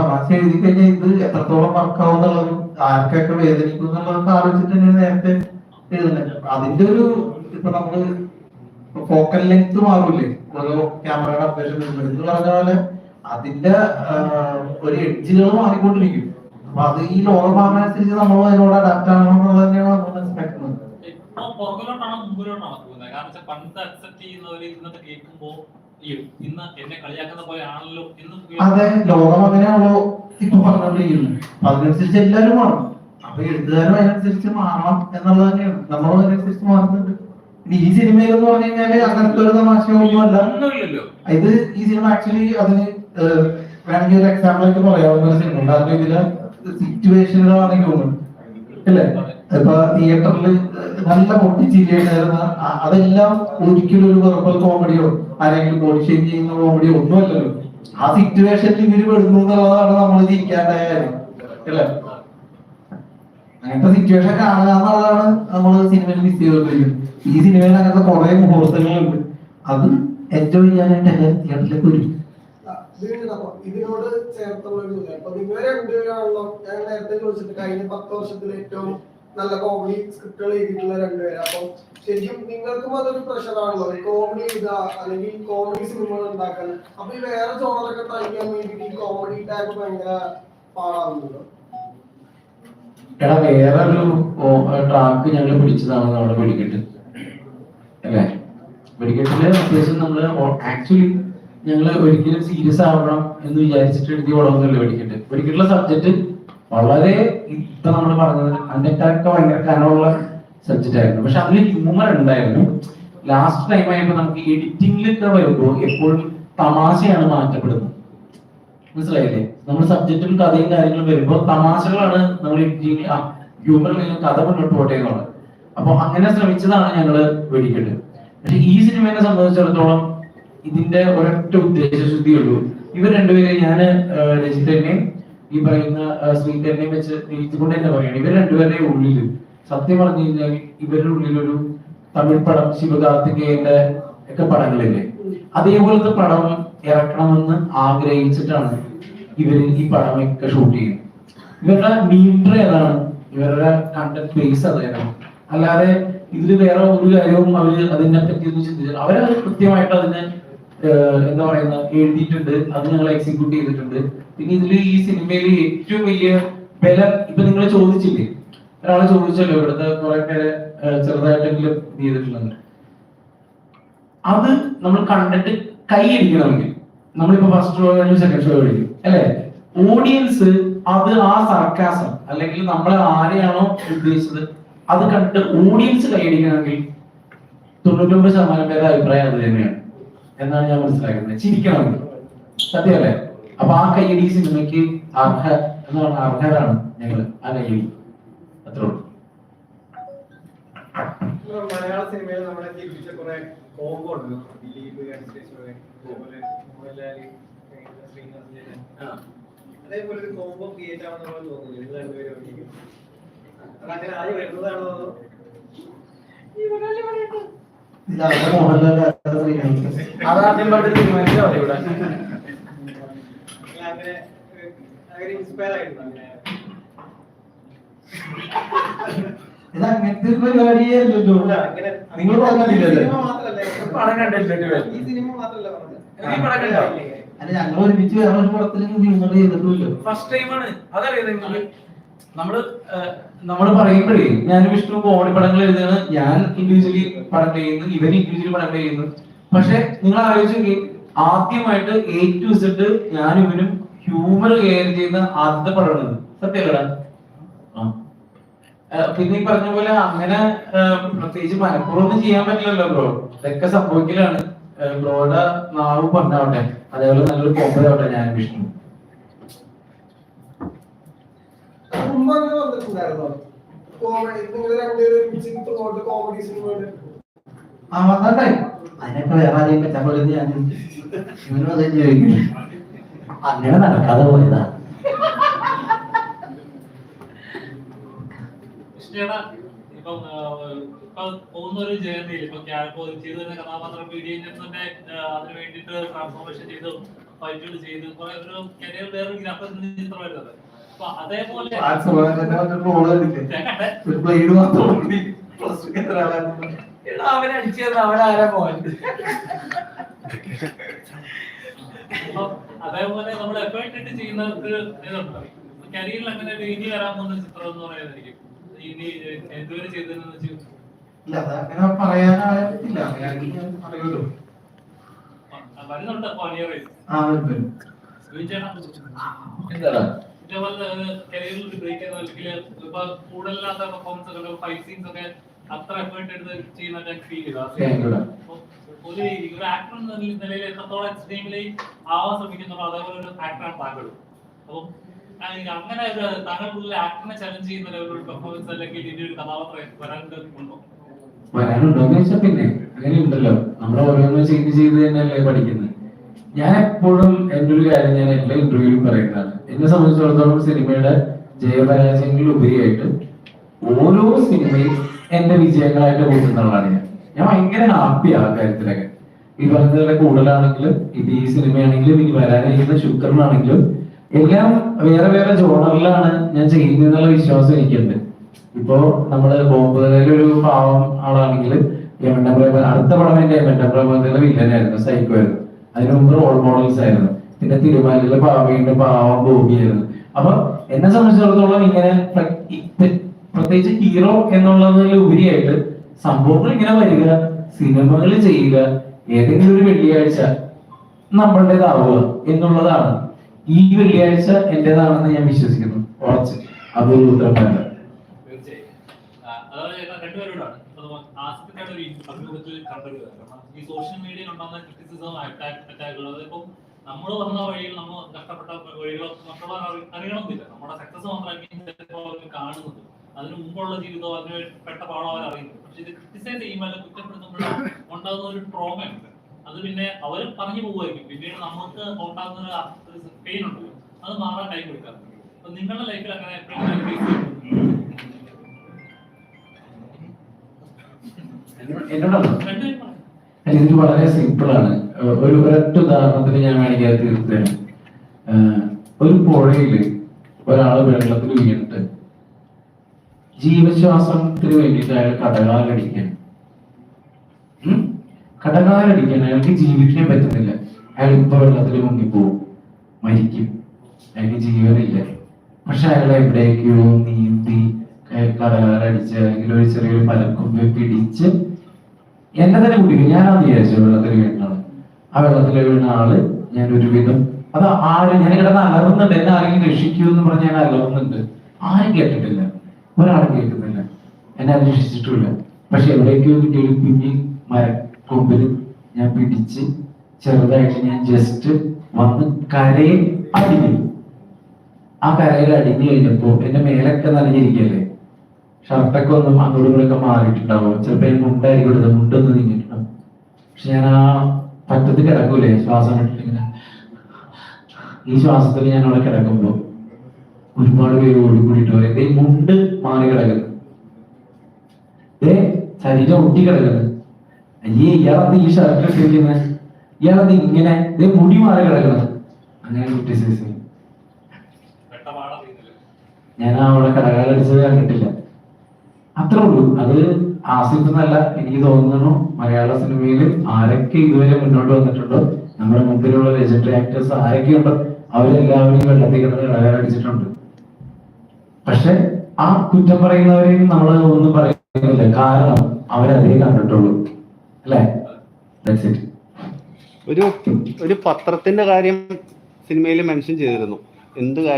തമാശ എഴുതി കഴിഞ്ഞാൽ ഇത് എത്രത്തോളം വർക്കാവുന്നുള്ളതും ആർക്കൊക്കെ വേദനിക്കും എന്നുള്ളതൊക്കെ ആലോചിച്ചിട്ട് തന്നെ നേരത്തെ എഴുതുന്നത് അതിന്റെ ഒരു ഇപ്പൊ നമ്മൾ ഫോക്കൽ ലെങ്ത് മാറൂലേ ഓരോ ക്യാമറയുടെ അപ്ഡേഷൻ എന്ന് പറഞ്ഞ അതിന്റെ ഒരു എഡ്ജുകൾ മാറിക്കൊണ്ടിരിക്കും. അപ്പൊ അത് ഈ ലോകം മാറുന്നതനുസരിച്ച് നമ്മൾ അതിനോട് അഡാപ്റ്റ് ആകണം എന്നുള്ളത് തന്നെയാണ് നമ്മൾ മനസ്സിലാക്കുന്നത്. ഇപ്പൊ പുറകിലോട്ടാണോ മുമ്പിലോട്ടാണോ പോകുന്നത് കാരണം പണ്ട് അക്സെപ്റ്റ് ചെയ്യുന്നവര് ഇന്നത്തെ കേൾക്കുമ്പോ അതെ ലോകം അങ്ങനെയാണല്ലോ ഇപ്പൊ പറഞ്ഞോണ്ടിരിക്കുന്നത് അപ്പൊ അതിനനുസരിച്ച് എല്ലാവരും മാറും അപ്പൊ എഴുത്തുകാരും അതിനനുസരിച്ച് മാറണം എന്നുള്ളത് തന്നെയാണ്. നമ്മളും അതിനനുസരിച്ച് മാറുന്നുണ്ട്. ഇനി ഈ സിനിമയിൽ എന്ന് പറഞ്ഞു കഴിഞ്ഞാൽ അങ്ങനത്തെ ഒരു തമാശയൊന്നുമല്ല. ഒന്നുമല്ല ഇത് ഈ സിനിമ ആക്ച്വലി അതിന് വേണമെങ്കിൽ ഒരു എക്സാമ്പിൾ ആയിട്ട് പറയാവുന്ന ഒരു സിനിമ ഉണ്ട്. കാരണം ഇതിലെ സിറ്റുവേഷനുകളാണെങ്കിൽ തോന്നുന്നു. അല്ലേ? ഇപ്പൊ തിയേറ്ററിൽ നല്ല പൊട്ടിച്ചിരിയായിരുന്ന അതെല്ലാം ഒരിക്കലും ഒരു വെർബൽ കോമഡിയോ അല്ലെങ്കിൽ ബോഡി ചെയ്യുന്ന കോമഡിയോ ഒന്നുമല്ലല്ലോ. ആ സിറ്റുവേഷനിൽ ഇവർ പെടുന്നു എന്നുള്ളതാണ് നമ്മൾ ചിരിക്കാണ്ടായ കാര്യം അല്ലേ? അങ്ങനത്തെ സിറ്റുവേഷൻ കാണുക എന്നുള്ളതാണ് നമ്മൾ സിനിമയിൽ മിസ് ചെയ്തുകൊണ്ടിരിക്കുന്നത്. ഈ സിനിമയിൽ അങ്ങനത്തെ കുറെ മുഹൂർത്തങ്ങളുണ്ട്. അത് എൻജോയ് ചെയ്യാനായിട്ട് എല്ലാവരും തിയേറ്ററിലേക്ക് വരും. ഇതിനോട് ചേർത്തുള്ള ഒരു നിങ്ങൾ രണ്ടുപേരാണല്ലോ ഞാൻ നേരത്തെ ചോദിച്ചിട്ട് കഴിഞ്ഞ പത്ത് വർഷത്തിൽ ഏറ്റവും നല്ല കോമഡി സ്ക്രിപ്റ്റുകൾ എഴുതിയിട്ടുള്ള രണ്ടുപേര്. അപ്പൊ ശരിക്കും നിങ്ങൾക്കും അതൊരു പ്രഷറാണല്ലോ കോമഡി എഴുതുക അല്ലെങ്കിൽ കോമഡി സിനിമകൾ ഉണ്ടാക്കാൻ. അപ്പൊ ഈ വേറെ ജോണറൊക്കെ ട്രൈ ചെയ്യാൻ വേണ്ടിയിട്ട് ഈ കോമഡി ടാഗ് ഭയങ്കര പാടാവുന്നുണ്ടോ എടാ വേറൊരു ട്രാക്ക് ഞങ്ങൾ പിടിച്ചതാണ് നമ്മുടെ വെടിക്കെട്ട്. അല്ലേ? വെടിക്കെട്ടിൽ അത്യാവശ്യം നമ്മൾ ആക്ച്വലി ഞങ്ങൾ ഒരിക്കലും സീരിയസ് ആവണം എന്ന് വിചാരിച്ചിട്ട് എഴുതി തുടങ്ങുന്നില്ല വെടിക്കെട്ട്. വെടിക്കെട്ടിലെ സബ്ജക്ട് വളരെ ഇപ്പൊ നമ്മൾ പറഞ്ഞത് അതിനൊക്കെ ഭയങ്കര കനമുള്ള സബ്ജക്റ്റ് ആയിരുന്നു. പക്ഷെ അതിൽ ഹ്യൂമർ ഉണ്ടായിരുന്നു. ലാസ്റ്റ് ടൈം ആയപ്പോ നമുക്ക് എഡിറ്റിംഗിലൊക്കെ വരുമ്പോൾ എപ്പോഴും തമാശയാണ് മാറ്റപ്പെടുന്നത്. മനസ്സിലായില്ലേ? നമ്മൾ സബ്ജക്റ്റും കഥയും കാര്യങ്ങളും വരുമ്പോൾ തമാശകളാണ് നമ്മൾ എഡിറ്റിംഗ് ഹ്യൂമർ കഥ മുന്നോട്ട് പോട്ടെ എന്നുള്ളത്. അപ്പൊ അങ്ങനെ ശ്രമിച്ചതാണ് ഞങ്ങൾ വെടിക്കെട്ട്. പക്ഷെ ഈ സിനിമയെ സംബന്ധിച്ചിടത്തോളം ഇതിന്റെ ഒരൊറ്റ ഉദ്ദേശശുദ്ധിയുള്ളൂ ഇവർ രണ്ടുപേരെ ഞാൻ രജിതനെയും ഈ പറയുന്ന ശ്രീധരനെയും വെച്ച് നീതികൊണ്ട് തന്നെ പറയണം. ഇവർ രണ്ടുപേരുടെ ഉള്ളിൽ സത്യം പറഞ്ഞു കഴിഞ്ഞാൽ ഇവരുടെ ഉള്ളിലൊരു തമിഴ് പടം ശിവകാർത്തികേയന്റെ ഒക്കെ പടങ്ങളില്ലേ? അതേപോലത്തെ പടം ഇറക്കണമെന്ന് ആഗ്രഹിച്ചിട്ടാണ് ഇവർ ഈ പടമൊക്കെ ഷൂട്ട് ചെയ്യുന്നത്. ഇവരുടെ മീറ്റർ ഏതാണ്? ഇവരുടെ കണ്ടന്റ് ബേസ് അതേതാണ്. അല്ലാതെ ഇതിൽ വേറെ ഒരു കാര്യവും അവർ അതിനെ പറ്റി ഒന്നും ചിന്തിച്ചില്ല അവരത് കൃത്യമായിട്ട് അതിനെ എന്താ പറയുന്ന എഴുതിയിട്ടുണ്ട്. അത് ഞങ്ങൾ എക്സിക്യൂട്ട് ചെയ്തിട്ടുണ്ട്. പിന്നെ ഇതിൽ ഈ സിനിമയിൽ ഏറ്റവും വലിയ ബലം ഇപ്പൊ നിങ്ങൾ ചോദിച്ചില്ലേ? ഒരാളെ ചോദിച്ചല്ലോ ഇവിടുത്തെ കുറെ പേര് ചെറുതായിട്ടെങ്കിലും ചെയ്തിട്ടുള്ളത് അത് നമ്മൾ കണ്ടിട്ട് കൈയടിക്കണമെങ്കിൽ നമ്മളിപ്പോ ഫസ്റ്റ് ഷോ കഴിഞ്ഞു സെക്കൻഡ് ഷോ കഴിഞ്ഞു. അല്ലെ? ഓഡിയൻസ് അത് ആ സർക്കാസം അല്ലെങ്കിൽ നമ്മൾ ആരെയാണോ ഉദ്ദേശിച്ചത് അത് കണ്ടിട്ട് ഓഡിയൻസ് കൈയടിക്കണമെങ്കിൽ തൊണ്ണൂറ്റൊമ്പത് ശതമാനം പേരുടെ അഭിപ്രായം അത് തന്നെയാണ്. എന്നാണ് ഞാൻ മനസ്സിലാക്കുന്നത്. ചിരിക്കണം. സത്യമല്ലേ? അപ്പൊ ആ കയ്യടി സിനിമയ്ക്ക് അർഹ എന്ന് പറഞ്ഞ അർഹരാണ് ഞങ്ങൾ ആ കയ്യടി അത്രേ ഉള്ളൂ. മലയാള സിനിമയിൽ നമ്മളെ ജീവിച്ച കുറെ കോംബോ ഉണ്ട്. ദിലീപ് അതുപോലെ ഒരു കോംബോ ക്രിയേറ്റ് ആവുന്ന തോന്നുന്നു നിങ്ങൾ രണ്ടുപേരും അതങ്ങനെ ആദ്യം വരുന്നതാണോ അതാദ്യം പാട്ട് തീരുമാനിച്ചോ ഇവിടെ. നിങ്ങൾ അങ്ങനെ ഏഹ്, ഇൻസ്പയർ ആയിരുന്നു അങ്ങനെ ഇത് അങ്ങനത്തെ ഒരു പരിപാടിയേ അല്ലല്ലോ അങ്ങനെ നിങ്ങൾ പറഞ്ഞില്ലല്ലേ പടം കണ്ടില്ല ഈ സിനിമ മാത്രമല്ല പറഞ്ഞത്. ഈ പടം കണ്ടോ? അല്ല ഞങ്ങൾ ഒരുമിച്ച് വേറെ പടത്തിൽ ഹ്യൂമർ ചെയ്തിട്ടില്ലല്ലോ ഫസ്റ്റ് ടൈമാണ് അതറിയാം നിങ്ങൾക്ക് നമ്മൾ നമ്മൾ നമ്മൾ പറയുമ്പോഴേ ഞാൻ വിഷ്ണു കോമഡി പടങ്ങൾ എഴുതുകയാണ്. ഞാൻ ഇൻഡിവിജ്വലി പടം ചെയ്യുന്നു ഇവൻ ഇൻഡിവിജ്വലി പടം ചെയ്യുന്നു. പക്ഷെ നിങ്ങൾ ആലോചിച്ചെങ്കിൽ ആദ്യമായിട്ട് എ ടു സെഡ് ഞാൻ ഇവനും ഹ്യൂമർ കെയർ ചെയ്യുന്ന ആദ്യത്തെ പടമാണ് സത്യല്ലടാ പിന്നെ ഈ പറഞ്ഞ പോലെ അങ്ങനെ പ്രത്യേകിച്ച് മനഃപൂർവം ഒന്നും ചെയ്യാൻ പറ്റില്ലല്ലോ ബ്രോ ഇതൊക്കെ സംഭവിക്കലാണ്. ബ്രോയുടെ നാവ് പറഞ്ഞാവട്ടെ. അതേപോലെ നല്ലൊരു കോമഡി ആവട്ടെ ഞാൻ വിഷ്ണു. മുമ്പ് അങ്ങനെ വന്നിട്ടുണ്ടായിരുന്നോ? കോമഡി നിങ്ങൾ രണ്ടുപേരും ഒരുമിച്ച് കോമഡി ആ വന്നട്ടെ അതിനൊക്കെ വേറെ ആരെയും പറ്റാൻ ഞാൻ ഇവനും അതേ ചോദിക്കും അങ്ങനെ നടക്കാതെ പോയതാ. ഇപ്പം ഇപ്പൊ പോകുന്ന ഒരു ജേർണിയിൽ ഇപ്പൊ ക്യാരക്ടർ ചെയ്തു വരുന്ന കഥാപാത്രം പി ഡി അതിന് വേണ്ടിയിട്ട് ട്രാൻസ്ഫോർമേഷൻ ചെയ്ത് ഫൈറ്റുകൾ ചെയ്ത് കുറെ ഒരു കരിയർ വേറെ ഗ്രാഫ ചിത്രമായിരുന്നത് അതേപോലെ ഒരു ബ്ലേഡ് മാത്രം പ്ലസ് ടു എത്ര ആളായിരുന്നു എടാ, അവനെ അടിച്ചു തന്ന അവനാരാ പോവാൻ അതേപോലെ നമ്മൾ എഫേർട്ട് ഇട്ട് ചെയ്യുന്നവർക്ക് ഇതുണ്ട്? കരിയറിൽ അങ്ങനെ ഒരു ഇനി വരാൻ പോകുന്ന ചിത്രം എന്ന് പറയുന്നതായിരിക്കും. ഇനി എന്തുവരെ ചെയ്തതെന്ന് വെച്ച് വരുന്നുണ്ട്? പണിയർ ആ വരും ചേട്ടാ എന്താടാ ഇതേപോലെ കരിയറിൽ ഒരു ബ്രേക്ക് അല്ലെങ്കിൽ ഇപ്പൊ കൂടുതലാത്ത പെർഫോമൻസ് ഒക്കെ ഫൈറ്റ് സീൻസ് ഒക്കെ അത്ര എഫേർട്ട് എടുത്ത് ചെയ്യുന്നതായിട്ട് എനിക്ക് ഫീൽ Thank you, ഡാ. അപ്പൊ ഒരു ഒരു ആക്ടർ എന്ന നിലയിൽ എത്രത്തോളം എക്സ്ട്രീമിലി ആവാൻ ശ്രമിക്കുന്നുണ്ടോ അതേപോലെ ഒരു ആക്ടറാണ് താങ്കളും. അപ്പം ആ, അങ്ങനെ ഒരു താങ്കൾക്കുള്ള ആക്ടറിനെ ചലഞ്ച് ചെയ്യുന്ന ഒരു പെർഫോമൻസ് അല്ലെങ്കിൽ ഇനി ഒരു കഥാപാത്രം വരാൻ ഉണ്ടോ? വരാനുണ്ടോന്ന് ചോദിച്ചാൽ പിന്നെ അങ്ങനെ ഉണ്ടല്ലോ. നമ്മൾ ഓരോന്ന് ചെയ്ത് ചെയ്ത് തന്നെയല്ലേ പഠിക്കുന്നത് ഞാൻ എപ്പോഴും എന്റെ ഒരു കാര്യം ഞാൻ എല്ലാ ഇന്റർവ്യൂവിലും പറയുന്നതാണ്. എന്നെ സംബന്ധിച്ചിടത്തോളം സിനിമയുടെ ജയപരാജയങ്ങളിൽ ഉപരിയായിട്ട് ഓരോ സിനിമയും എന്റെ വിജയങ്ങളായിട്ട് കൂട്ടുന്നതാണ് ഞാൻ. ഞാൻ ഭയങ്കര ഹാപ്പി ആ കാര്യത്തിലൊക്കെ. ഈ പറഞ്ഞതുപോലെ കൂടുതലാണെങ്കിലും ഇത് ഈ സിനിമയാണെങ്കിലും ഇനി വരാനിരിക്കുന്ന ശുക്രനാണെങ്കിലും എല്ലാം വേറെ വേറെ ജോണറിലാണ് ഞാൻ ചെയ്യുന്നതെന്നുള്ള വിശ്വാസം എനിക്കുണ്ട്. ഇപ്പോ നമ്മൾ ബോംബെയിലെ ഒരു പാവം ആളാണെങ്കിൽ യമണ്ട പ്രേമ അടുത്ത പടം എന്റെ യമണ്ട പ്രേമത്തിലെ വില്ലനായിരുന്നു സൈക്കോ ആയിരുന്നു. അതിനു മുമ്പ് റോൾ മോഡൽസ് ആയിരുന്നു. പിന്നെ തിരുമാലിലെ പാവയുണ്ട് പാവം ഭൂമിയായിരുന്നു. അപ്പൊ എന്നെ സംബന്ധിച്ചിടത്തോളം ഇങ്ങനെ പ്ര- പ്രത്യേകിച്ച് ഹീറോ എന്നുള്ളതിൽ ഉപരിയായിട്ട് സംഭവങ്ങൾ ഇങ്ങനെ വരിക സിനിമകൾ ചെയ്യുക ഏതെങ്കിലും ഒരു വെള്ളിയാഴ്ച നമ്മളുടേതാവുക എന്നുള്ളതാണ്. ഈ വെള്ളിയാഴ്ച എന്റേതാണെന്ന് ഞാൻ വിശ്വസിക്കുന്നു. ഉറച്ച്. അതൊരു ഉത്തരവാദിത്തം ഈ സോഷ്യൽ മീഡിയയിൽ ഉണ്ടാകുന്ന ക്രിറ്റിസിസം അറ്റാക്കുകൾ അതിപ്പോ നമ്മൾ വന്ന വഴിയിൽ നമ്മൾ കഷ്ടപ്പെട്ട വഴികളോ മറ്റുള്ളവർ അറി- അറിയണമെന്നില്ല നമ്മുടെ സക്സസ് മാത്രമായിരിക്കും ചിലപ്പോൾ അവർ കാണുന്നത് അതിനു മുമ്പുള്ള ജീവിതം അതിന് പെട്ട പാടോ അവർ അറിയുന്നത് പക്ഷെ ഇത് ക്രിട്ടിസൈസ് ചെയ്യുമ്പോൾ അല്ലെങ്കിൽ കുറ്റപ്പെടുത്തുമ്പോൾ ഉണ്ടാകുന്ന ഒരു ട്രോമയുണ്ട് അത് പിന്നെ അവർ പറഞ്ഞു പോകുമായിരിക്കും. പിന്നീട് നമുക്ക് ഉണ്ടാകുന്ന ഒരു പെയിൻ ഉണ്ട് അത് മാറാൻ ടൈം എടുക്കാറുണ്ട് അപ്പൊ നിങ്ങളുടെ ലൈഫിൽ അങ്ങനെ എപ്പോഴും ഇത് വളരെ സിമ്പിൾ ആണ്. ഏഹ് ഒരു ഒരൊറ്റ ഉദാഹരണത്തിന് ഞാൻ വേണമെങ്കിൽ അത് തീർത്തരാം ഒരു പുഴയിൽ ഒരാൾ വെള്ളത്തിൽ വീണിട്ട് ജീവശ്വാസത്തിന് വേണ്ടിയിട്ട് അയാൾ കടകാലടിക്കാൻ. കടകാലടിക്കാൻ അയാൾക്ക് ജീവിക്കാൻ പറ്റുന്നില്ല. അയാൾ ഇപ്പൊ വെള്ളത്തിൽ മുങ്ങിപ്പോവും. മരിക്കും. അയാൾക്ക് ജീവനില്ല. പക്ഷെ അയാൾ എവിടേക്കോ നീന്തി കടകാലടിച്ച് അല്ലെങ്കിൽ ഒരു ചെറിയൊരു പലക്കൊമ്പ് പിടിച്ച് എന്നെ തന്നെ കുടിക്കും. ഞാനാന്ന് വിചാരിച്ചു വെള്ളത്തിൽ വീണാണ് ആ വെള്ളത്തിൽ വീണ ആൾ ഞാൻ ഒരുവിധം അത് ആരും ഞാൻ കിടന്ന് അലറുന്നുണ്ട്. എന്നെ ആരെങ്കിലും രക്ഷിക്കൂ എന്ന് പറഞ്ഞ് ഞാൻ അലറുന്നുണ്ട്. ആരും കേട്ടിട്ടില്ല. ഒരാളും കേൾക്കുന്നില്ല എന്നെ അന്വേഷിച്ചിട്ടില്ല പക്ഷെ എവിടേക്കോ കിട്ടിയ ഒരു കുഞ്ഞി മരക്കൊമ്പിൽ ഞാൻ പിടിച്ച് ചെറുതായിട്ട് ഞാൻ ജസ്റ്റ് വന്ന് കരയിൽ അടിഞ്ഞു. ആ കരയിൽ അടിഞ്ഞു കഴിഞ്ഞപ്പോ എന്റെ മേലൊക്കെ നനഞ്ഞിരിക്കല്ലേ ഷർട്ടൊക്കെ ഒന്നും അങ്ങോട്ടും മാറിയിട്ടുണ്ടാവും. ചിലപ്പോ മുണ്ടായിരിക്കും മുണ്ടൊന്നും നീങ്ങിയിട്ടുണ്ടാവും പക്ഷെ ഞാൻ ആ പറ്റത്ത് കിടക്കൂലേ ശ്വാസം ഇങ്ങനെ ഈ ശ്വാസത്തിൽ ഞാൻ അവിടെ കിടക്കുമ്പോ ഒരുപാട് പേര് ഓടിക്കൂടിയിട്ട് പറയും ദേ മുണ്ട് മാറി കിടക്കുന്നു. ദേ ശരീരം ഒട്ടി കിടക്കുന്നു. അയ്യേ ഇയാളത് ഈ ഷർട്ട് ഇട്ടിരിക്കുന്നത് ഇയാളത് ഇങ്ങനെ? ദേ മുടി മാറി കിടക്കുന്നത് അങ്ങനെ പെട്ട ഞാൻ അവിടെ കടകാലടിച്ചത് കണ്ടിട്ടില്ല. അത്രേ ഉള്ളൂ. അത് ആസിഫ് എന്നല്ല എനിക്ക് തോന്നുന്നു മലയാള സിനിമയിൽ ആരൊക്കെ ഇതുവരെ മുന്നോട്ട് വന്നിട്ടുണ്ടോ? നമ്മുടെ മുമ്പിലുള്ള ലെജൻഡറി ആക്ടേഴ്സ് ആരൊക്കെയുണ്ടോ അവരെല്ലാവരും വെള്ളത്തിൽ കിടന്ന് പക്ഷെ ആ കുറ്റം പറയുന്നവരെയും നമ്മൾ ഒന്നും പറയുന്നില്ല. കാരണം അവരതേ കണ്ടിട്ടുള്ളൂ. അല്ലേ. ഒരു ഒരു പത്രത്തിന്റെ കാര്യം സിനിമയിൽ മെൻഷൻ ചെയ്തിരുന്നു. എന്ത് കാര്യം